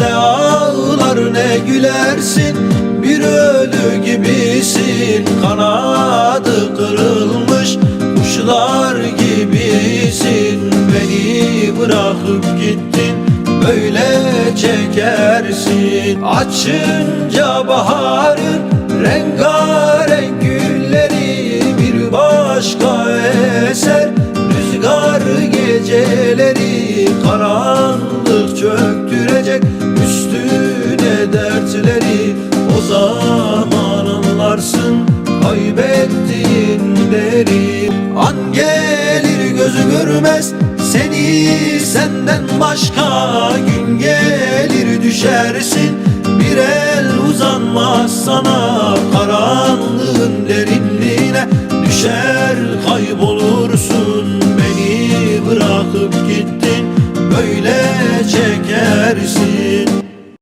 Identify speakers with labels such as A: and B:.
A: Ne ağlar ne gülersin. Bir ölü gibisin Kanadı kırılmış. Kuşlar gibisin Beni bırakıp gittin. Böyle çekersin. Açınca baharın Rengarenk gülleri Bir başka eser Karanlık çöktürecek Üstüne dertleri. O zaman anlarsın Kaybettiğinleri An gelir gözü görmez Seni senden başka Gün gelir düşersin. Bir el uzanmaz sana Karanlığın derinliğine Düşer kaybolursun Böyle